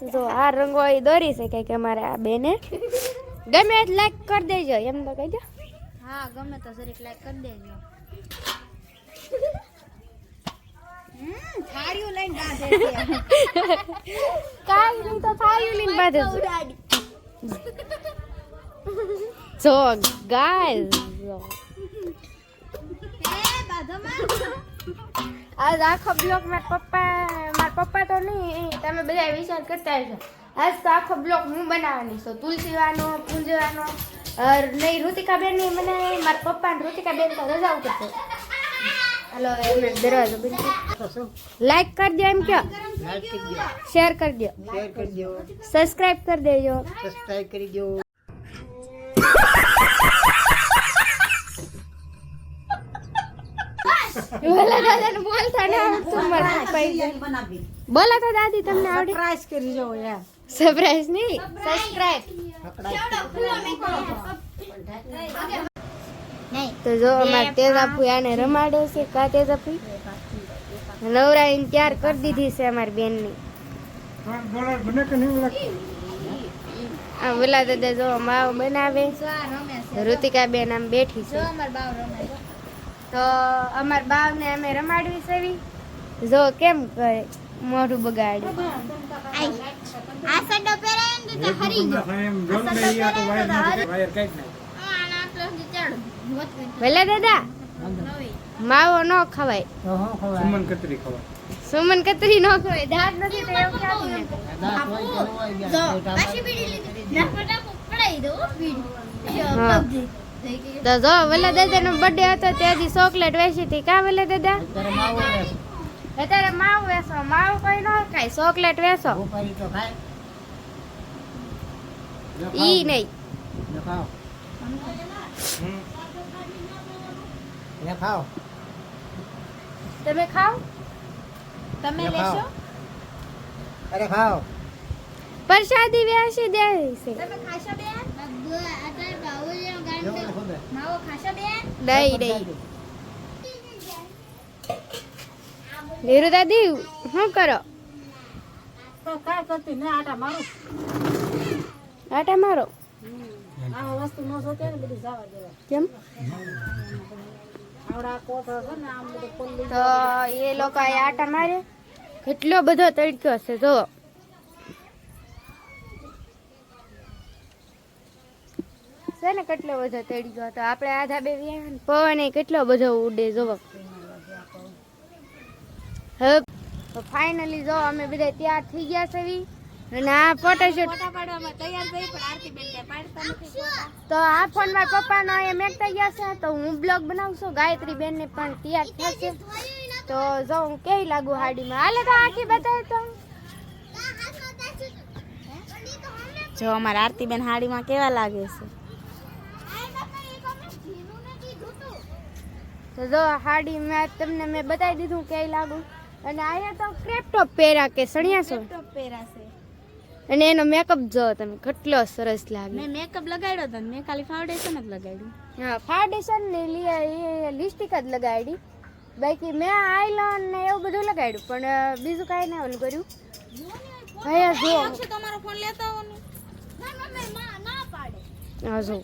જો આ રંગોળી દોરી છે કંઈક અમારે આ બેને. ગમે એ લાઈક કરી દેજો એમ તો કહી દો. હા ગમે તો જરીક લાઈક કરી દેજો. થાળીઓ લઈને બાંધે છે. નહીં તો થાયું લઈને બાંધે જો આજ આખો બ્લોક મારા પપ્પા પપ્પા તો નહીં તમે બધા વિચાર કરતા હશો. આજ તો આખો બ્લોક હું બનાવવાની છું. તુલસીવાનો પૂંજવાનો નહીં ઋતિકાબેન નહીં ની બનાવે મારા પપ્પા ને ઋતિકાબેન તો રજા ઉપર છે. હલો એમને દરવાજો બંધ લાઈક કરી દો એમ કયો. શેર કરી દો. શેર કરી દો. સબસ્ક્રાઇબ કરી દેજો. સબસ્ક્રાઇબ કરી દો. બોલા દાદા બોલતા ના આવડતું મારા પપ્પા બોલા તો દાદી તમને આવડે? સરપ્રાઈઝ કરી દો યાર. સરપ્રાઈઝ નહીં સબસ્ક્રાઇબ તો જો અમારે તેજાપુ આને રમાડે છે કા તેજાપુ નવરાઈને તૈયાર કરી દીધી છે અમારી બેનની. આ બોલા દાદા જો માવ બનાવે. જો ઋતિકા બેન આમ બેઠી જો છે અમાર બાવ રમે છે. તો અમાર બાવને અમે રમાડવી સેવી. જો કેમ કરે મોઢું બગાડે આ સડો પહેરાય ને તો હરી ગયો. વેલા દાદા માવો ન ખવાય. તો હું ખવાય? સુમન કતરી ખવાય. સુમન કતરી ન ખવાય દાંત નથી તો એવું ક્યાં ને દાંત હોય તો હોય પાછી બીડી લીધી. ના ફટાફટ પડાઈ દો બીડી. તો જો વેલા દાદા નો બર્થડે હતો ત્યાંથી ચોકલેટ વેચી હતી. કા વલે દાદા? અત્યારે માવો રહેશે અત્યારે માવ વેચો. માવ કઈ ન ખાય ચોકલેટ વેચો. ભૂપારી તો ખાય. ઈ. નહીં. ખાઓ. તમે ખાઓ? તમે. લેશો? અરે ખાઓ. પ્રસાદી વેચી દે છે. તમે ખાશો બેન? દઈ દઈ. નીરુ દાદી શું કરો? આટા મારો. કેમ? તો એ લોકો આટા મારે કેટલો બધો તડક્યો છે જો છે ને કેટલો બધો તેડી ગયો તો આપણે આ ધાબે પવન એ કેટલો બધો ઉડે જોવો. હવે ફાઇનલી જો અમે બધા તૈયાર થઈ ગયા છે. અને આ ફોટોશૂટ ફોટા પાડવામાં તૈયાર થઈ પણ આરતી બેન કે પાડતા નથી ફોટા તો આ ફોન મારા પપ્પાનો અહીંયા મેકતા ગયા છે તો હું બ્લોગ બનાવશું ગાયત્રી બેન ને પણ તૈયાર થશે. તો જો હું કેવી લાગુ હાડીમાં? હાલે તો આખી બતાવે તો. જો અમારા આરતી બેન હાડીમાં કેવા લાગે છે? તો જો હાડી મેં તમને મેં બતાવી દીધું કે લાગુ. અને અહીંયા તો ક્રેપ ટોપ પહેર્યા કે સણિયા છો ટોપ પહેરાશે અને એનો મેકઅપ જો તમે કેટલો સરસ લાગે. મેં મેકઅપ લગાડ્યો તો મેં ખાલી ફાઉન્ડેશન જ લગાડ્યું. હા ફાઉન્ડેશન ને લી- લિપસ્ટિક જ લગાડી. બાકી મેં આઈલોન ને એવું બધું લગાડ્યું પણ બીજું કાંઈ ના ઓલું કર્યું. અહીંયા જો. તમારો ફોન લેતા હો ને. ના પાડે આ જો.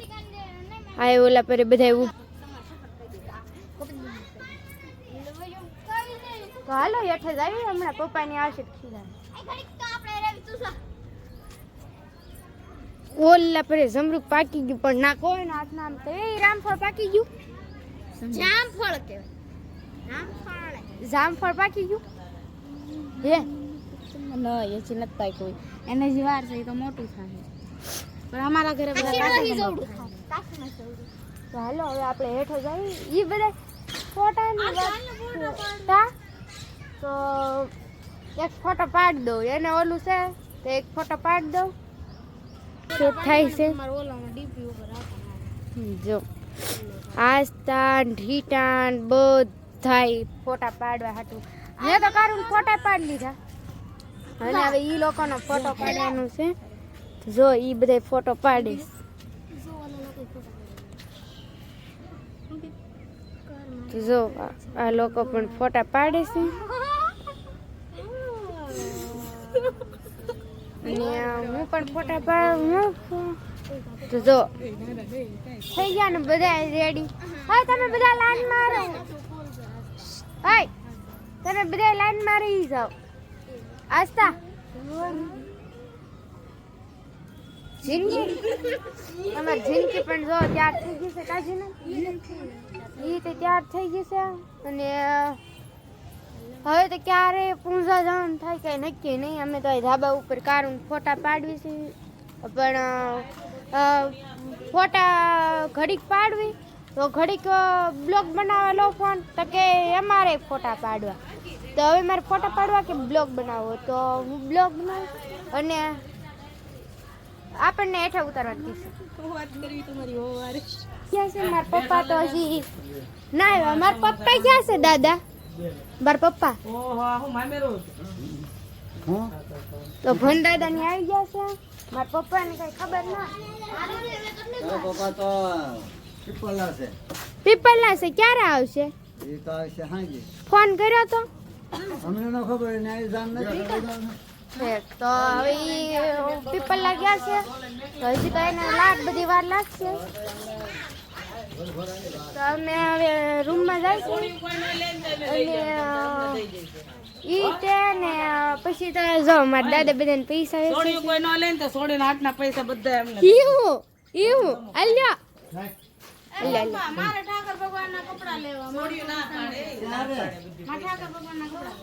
આ એ ઓલા પર બધા એવું તો હાલો હેઠે જ આવી હમણાં પપ્પાની આવશે ખીલા ઓલા પરે જમરૂક પાકી ગયું પણ ના કોઈ ના હાથના આમ તો. એ રામફળ પાકી ગયું. જામફળ કહેવાય. જામફળ. જામફળ પાકી ગયું. હે? ન એ છે નથી પાક્યું એને જે વાર છે એ તો મોટું થાય. પણ અમારા ઘરે બધા કાચા તો હાલો હવે આપણે હેઠો જઈએ ઈ બધા ફોટાની વાત તા એક ફોટો પાડી દઉં. એને ઓલું છે તો એક ફોટો પાડી દઉં. તે થાય છે? ઓલામાં ડીપી ઉપર જો. આસ્તાન ઢીટાન બધાય ફોટા પાડવા હાટું. મેં તો કારું ફોટા પાડી લીધા. અને હવે ઈ લોકોનો ફોટો પાડવાનું છે. જો ઈ બધા ફોટો પાડીશ જો આ- આ લોકો પણ ફોટા પાડે છે. અને હું પણ ફોટા પાડું તો જો, થઈ ગયા ને બધા રેડી હા, તમે બધા લાઈન મારો. હાય, તમે બધા લાઈન મારી જાઓ. આસ્તા જિંદગી? અમાર જિંદગી પણ જો તૈયાર થઈ ગઈ છે કાજી ને એ તો તૈયાર થઈ ગઈ છે. અને હવે તો ક્યારે પૂંજા જવાનું થાય કઈ નક્કી નહીં અમે તો ધાબા ઉપર કારું ફોટા પાડવી છે. પણ ફોટા ઘડીક પાડવી તો ઘડીક બ્લોગ બનાવવા લો ફોન તો કે અમારે ફોટા પાડવા. તો હવે મારે ફોટા પાડવા કે બ્લોગ બનાવવો? તો હું બ્લોગ બનાવું અને આપણને હેઠા ઉતારવા કીધું. ક્યાં છે? મારા પપ્પા તો હજી ના મારા પપ્પા ક્યાં છે દાદા? મારા પપ્પા? હું તો ભન દાદા ની આવી ગયા છે? મારા પપ્પા ને કઈ ખબર ના પપ્પા તો પીપલા છે. પીપલના છે ક્યારે આવશે? એ તો આવશે હાજી. ફોન કર્યો તો? અમને ન ખબર ને આવી જાણ નથી. તો હવે ઈ પીપલના ગયા છે? હજી તો એને લાખ બધી વાર લાગશે. અમે હવે રૂમમાં અને ઈ તે ને પછી તો જો મારા દાદા બધાને પૈસા વેચે કોઈ ન લે તો સોડીના હાથના પૈસા બધા એમને. એવું એવું અલ્યા મારે ઠાકર ભગવાનના કપડા લેવા સોડિયું ના પાડે. મારે ઠાકર ભગવાનના કપડા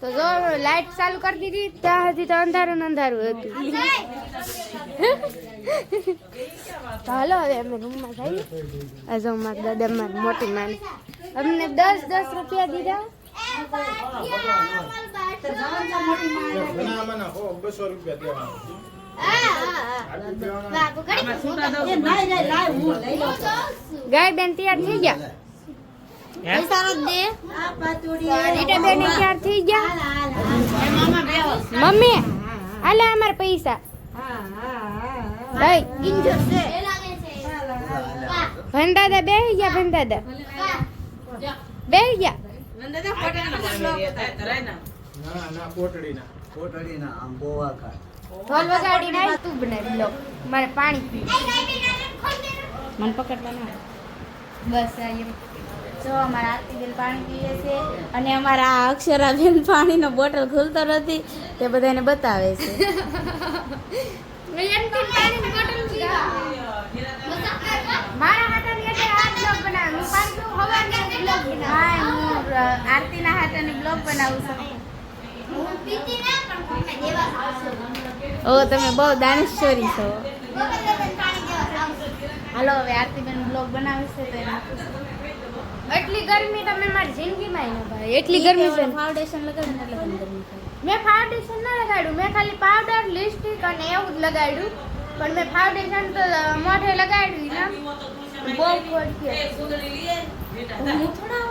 તો જો લાઈટ ચાલુ કરી દીધી ત્યાં હજી તો અંધારું ને અંધારું હતું. હાલો હવે અમે રૂમમાં જઈએ. આ જો મારા દાદા મારી મોટી માની. અમને દસ દસ રૂપિયા દીધા. આમાં છૂટા દઉં ગાય બેન તૈયાર થઈ ગયા? રીટા બેન તૈયાર થઈ ગયા? મમ્મી હાલે અમાર પૈસા. ભંડાદા બેહી ગયા ભંડાદા બેહી ગયા? નંદા જા ફટાકડા બનાવી ના ના ના કોટડી ના કોટડી ના આમ બોવા ખા ઢોલ વગાડીને આય તું બનાવી લો. મારે પાણી પીવું મને પકડતા બસ આ એમ. જો અમારા આરતીબેન પાણી પીએ છે. અને અમારા આ અક્ષરાબેન પાણીનો બોટલ ખુલતો નથી તે બધાને બતાવે છે. મારા બ્લોગ બનાવું. હું પાણી પીવું હવારનો આરતીના હાથની બ્લોગ બનાવું છું. ઓ તમે બહુ દાનેશ્વરી છો. હાલો હવે આરતીબેન બ્લોગ બનાવે છે તો છું. એટલી ગરમી તમે મારી જિંદગીમાં ન ભાઈ. એટલી ગરમી છે. ફાઉન્ડેશન લગાવીને એટલે ગરમી થાય. મેં ફાઉન્ડેશન ના લગાડ્યું. મેં ખાલી પાવડર લિપસ્ટિક અને એવું જ લગાડ્યું. પણ મેં ફાઉન્ડેશન તો મોઢે લગાડ્યું ને. બહુ ફોડ બેટા હું થોડા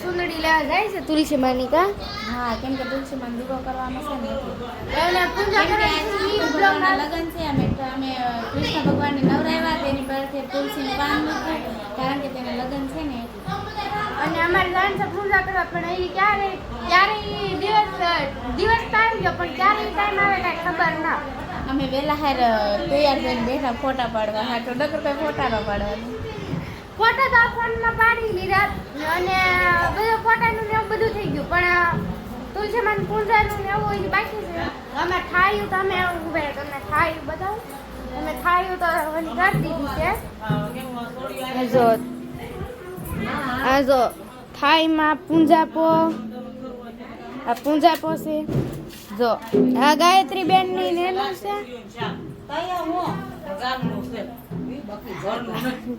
સુંદડી લેવા જાય છે તુલસી માની કા હા કેમ કે તુલસીમાં દીવો કરવાનો છે ને. પૂજા કરે લગ્ન છે અમે અમે કૃષ્ણ ભગવાનને નવરાવ્યા તેની પરથી તુલસીનું પાન મૂક્યું. કારણ કે તેના લગન છે ને. અને અમારે જાણ છે પૂજા કરવા પણ એ ક્યારે ક્યારે દિવસ દિવસ આવી ગયો પણ ક્યારે ટાઈમ આવે કાંઈ ખબર ના. અમે વેલા હાર તૈયાર થઈને બેઠા ફોટા પાડવા. હા તો ડગર કઈ ફોટા ન પાડવાના. ફોટા તો ફોનમાં પાડી લીધા અને બધું ફોટાનું ને એવું બધું થઈ ગયું. પણ તુલસીમાન પૂજાનું ને એવું બાકી છે. અમે થાયું તો અમે ઉભે તમને થાયું બતાવું. અમે થાયું તો ઓલી કરી દીધી છે. આ જો આ જો થાઈમાં પૂંજાપો. આ પૂંજાપો છે. જો, આ ગાયત્રી બેનની છે.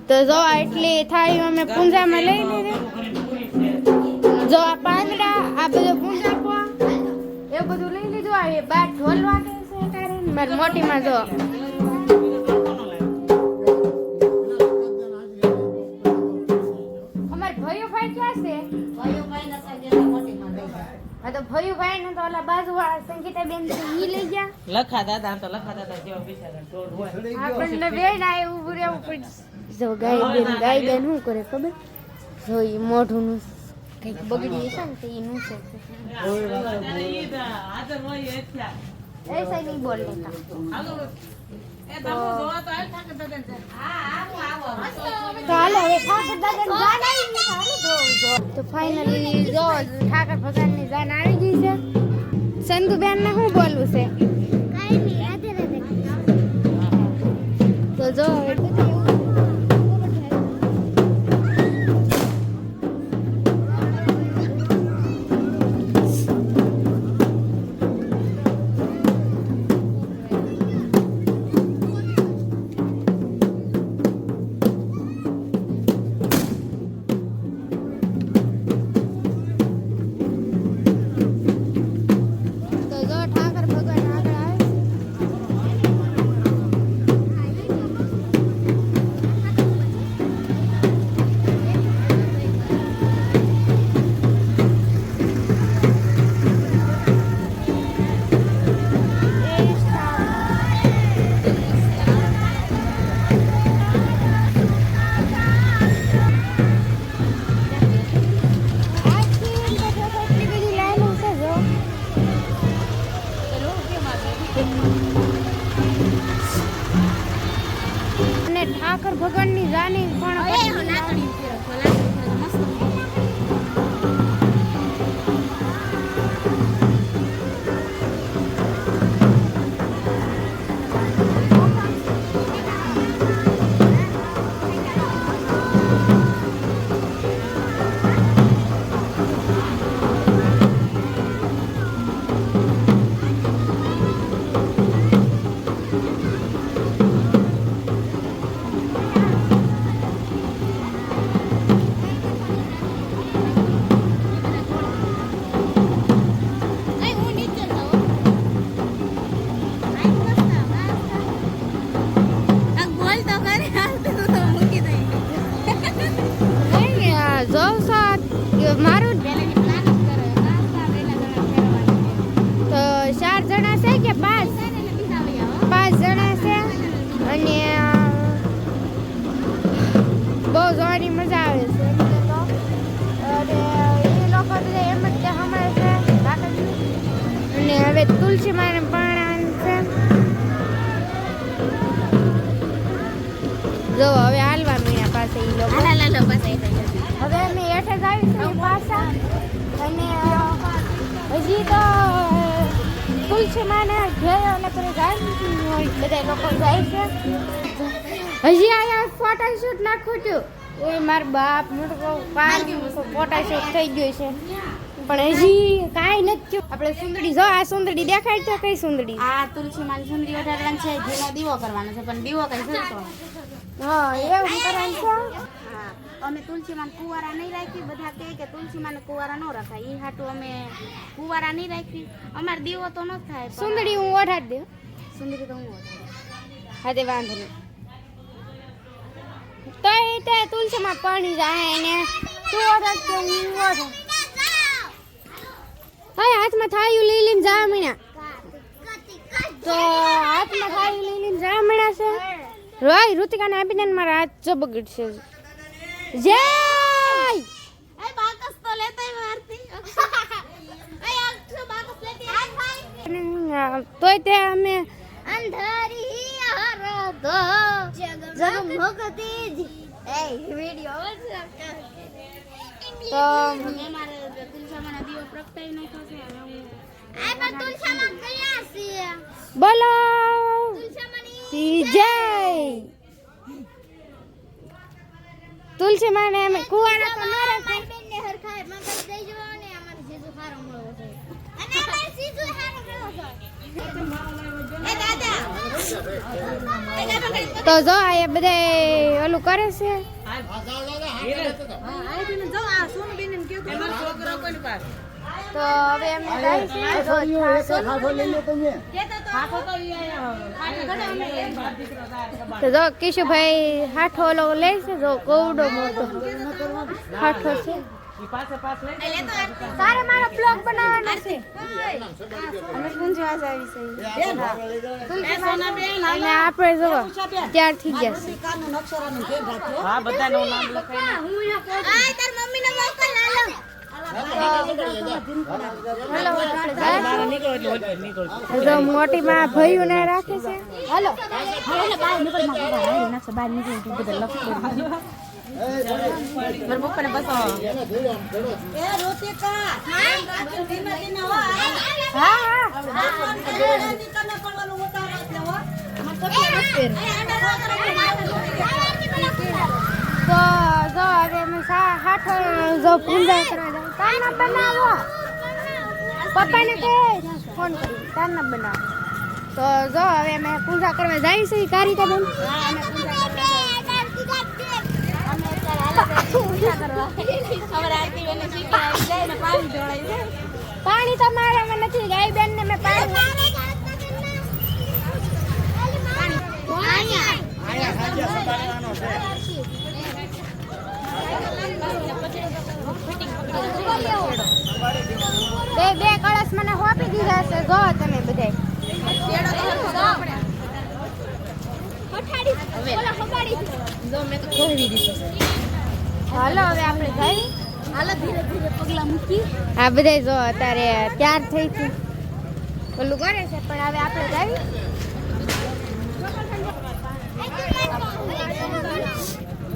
તો જો એટલી થાળી અમે પૂંજામાં લઈ લીધી. જો, આ પાંદડા, આ બધું પૂંજાપો એ બધું લઈ લીધું, આ બાર ઢોલ વાગે છે કારણ મોટીમાં જો હા તો ભયુભાઈ ને તો ઓલા બાજુ વાળા સંગીતા સંગીતાબેન છે ઈ લઈ ગયા લખા દાદા તો લખા દાદા જેવા બિચારા હોય આપણને બેન આ ઊભું રહેવું પડશે જો ગાય બેન ગાય બેન શું કરે ખબર જો ઈ મોઢું નું કંઈક બગડી છે ને તો ઈ નું છે લેતા હાલો. એ તમે જોવા તો ફાઇનલી જો ઠાકર ભગવાનની જાન આવી ગઈ છે. સંધુબેન ને શું બોલવું છે? તો જો અને ઠાકર ભગવાનની જાની જો હવે હાલવા મીણા પાસે ઈ લોકો. હવે અમે હેઠે જ આવીશું પાછા. અને હજી તો ફૂલ છે માને ઘેર અને પેલું જાય બધા લોકો જાય છે. હજી આયા ફોટોશૂટ નાખું છું. એ માર બાપ મોટો ફોટોશૂટ થઈ ગયું છે. પણ હજી કાંઈ નથી થયું. આપણે સુંદરી જો આ સુંદડી દેખાય તો કઈ સુંદડી? આ તુલસી માની સુંદરી વધારવાની છે જેનો દીવો કરવાનો છે પણ દીવો કઈ સજતો હા એવું કરવાનું છે. હા અમે તુલસી માન કુવારા નહીં રાખી બધા કહે કે તુલસી માને કુવારા ન રખાય. એ હાટું અમે કુવારા નહીં રાખી અમારે દીવો તો ન થાય સુંદરી હું ઓઢાડી દઉં. સુંદરી તો હું વધારું. હા તે વાંધો નહીં. તો એ તુલસીમાં પાણી જાય ને તું ઓઢાડ કે હું ઓઢાડ હા હાથમાં થાયું લઈ લઈને જા મીણા તો હાથમાં થાયું લઈ લઈને જા મીણા છે. રોય ઋતિકાને આપીને ને મારા હાથ જો બગડશે. જય! તોય તે અમે અંધારી હરદો જગમગતી જ. એ વિડિયો તો મેં તુલસામાં દીવો પ્રગટાઈ નાખ્યો છે હવે હું આ પણ તુલસામાં કયા છે. બોલો. તુલસામાંની જય. તુલસી માને અમે કુવારા તો ન રાખે. બેનને હરખાય ને હરખાય મગજ દેજો અને અમારે જીજુ હારો મળવો છે. અને અમાર જીજુ હારો મળવો છે. એ દાદા. તો જો આ એ બધા ઓલું કરે છે. તો હવે એમને જાય છે તો ખાખો લઈ લો તમે હાથો તો ઈ આયા. બાપ દીકરો તાર કબાટ. તો જો કિશુભાઈ હાઠો લે છે જો કોવડો મોટો હાઠો છે પાસે પાસ લઈ. તારે મારો બ્લોગ બનાવવાનો છે. અમે પૂંજવા જાવી છે? અને આપણે જો ત્યાર થઈ ગયા છે હા બધાનું નામ લખાઈને આ તાર મમ્મીને મોકલ હાલો. હાલો આપણે જાય બહાર નીકળો. હા હા તો જો, હવે અમે હાથો જો પૂજા કરવા પપ્પાને કહે ફોન કરી તાના તો જો હવે અમે પૂજા કરવા છે કારિકા બેન પાણી તો મારામાં નથી ગાય બેન ને મેં પાણી બે બે કળશ મને હોપી દીધા છે જો તમે બધાય. હાલો હવે આપણે જઈ. હાલો ધીરે ધીરે પગલા મૂકી. આ બધા જો અત્યારે તૈયાર થઈ છે. ઓલું કરે છે પણ હવે આપણે જાવી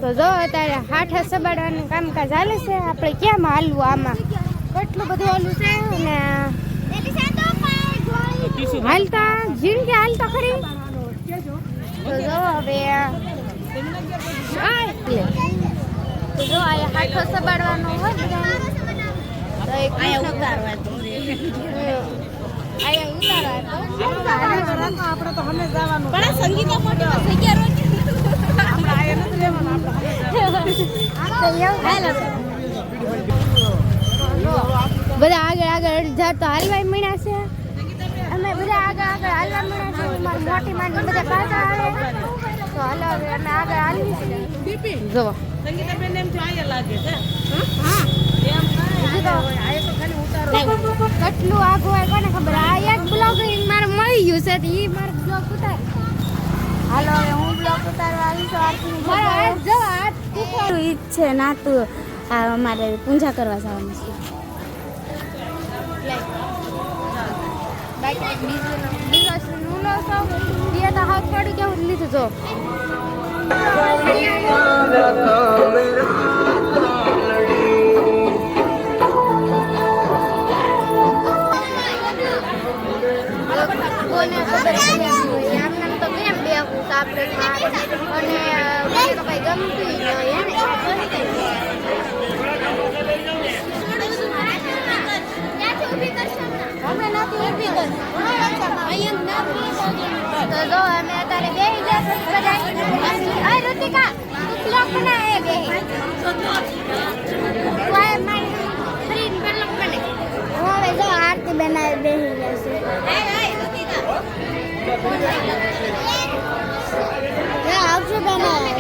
તો જો અત્યારે હાથ સબાડવાનું કામકાજ ચાલે છે. આપણે કેમ હાલવું આમાં? કેટલું બધું ઓલું છે? અને હાલતા? જિંદગી હાલતા ખરી? તો જો હવે. તો જો આ હાથો સબાડવાનો હોય બધાને. તો એક આયા ઉતારવા તો. અહીંયા આપણે તો હમે જવાનું. પણ આ સંગીતા મોટીમાં જગ્યા રોજ આપણે આયા નથી રહેવાનું આપણે બધા આગળ આગળ અડધા તો હાલવાય મળ્યા છે. અમે બધા આગળ આગળ હાલવા મળ્યા છે. મારી મોટી માની બધા પાછા આવે. તો હાલો અમે આગળ હાલી જો સંગીતાબેન એમ લાગે છે. કેટલું આગું હોય કોને ખબર? આ એક બ્લોગ મારે મળી ગયું છે એ મારો બ્લોગ ઉતાર. હાલો હવે હું બ્લોગ ઉતારવા આવી છું આરતીની મારો હાથ જો હાથ તું ઈ છે ના આ અમારે પૂજા કરવા જવાનું છે. બાકી બીજું બીજો નુલો સૌ એ તો હાથ પડી કેવું લીધું જો. તો કેમ બેહું સાપરે અને મને તો કઈ ગમતું ય ન હોય હે અમે નથી ઊભી કરી તો જો અમે અત્યારે બેહી ગયા છે બધા અરે ઋતિકા તું બ્લોગ બનાવે બે તું આ મારી ફ્રી બ્લોગ બને હું હવે જો આરતી બનાવે બેહી ગયા છે આવજો બનાવે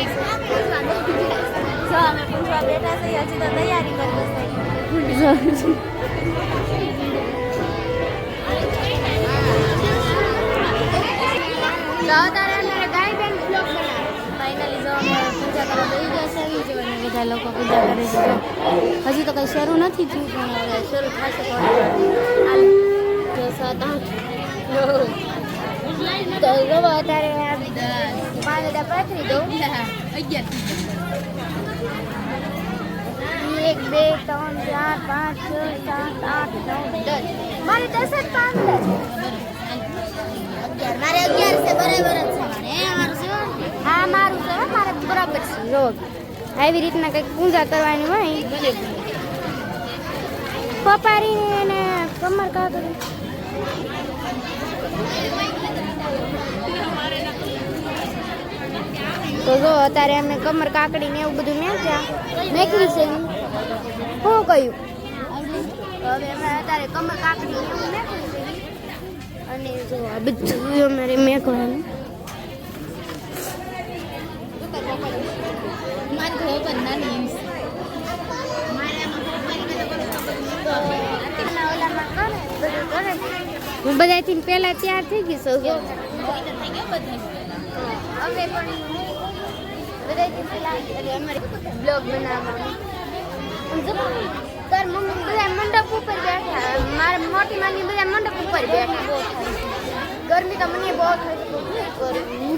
જો અમે પૂછવા બેઠા છીએ હજી તો તૈયારી કરવી છે તો અત્યારે અમારે ગાય બેન બ્લોગ બનાવે ફાઇનલી જો અમે પૂજા કરવા બેસી ગયા છે ઈ જો અને બધા હજી તો કઈ શરૂ નથી થયું પણ હવે શરૂ થશે તો હાલ જો સાત આઠ તો જો અત્યારે એક બે ત્રણ ચાર પાંચ છ સાત આઠ નવ દસ મારે દસ જ પાંદડા છે મારે અગિયાર છે, બરાબર જ છે મારે. હા મારું છે મારે બરાબર છે. જો, આવી રીતના કંઈક પૂજા કરવાની હોય. પપારી અને કમર કાકડી તો જો, અત્યારે અમે કમર કાકડી ને એવું બધું મેક્યા મેકવી છે શું કહ્યું? અત્યારે કમર કાકડી અને જો, આ બધું અમારે મેકવાનું મારી ઘર પર નાની મારે આમાં હું બધાથી પહેલા તૈયાર થઈ ગઈ સૌ ગયો અમે પણ બ્લોગ બનાવવાનું તાર મમ્મી બધા મંડપ ઉપર બેઠા. મારા મોટી માની બધા મંડપ ઉપર બેઠા. ગરમી તો મને બહુ થઈ ગરમી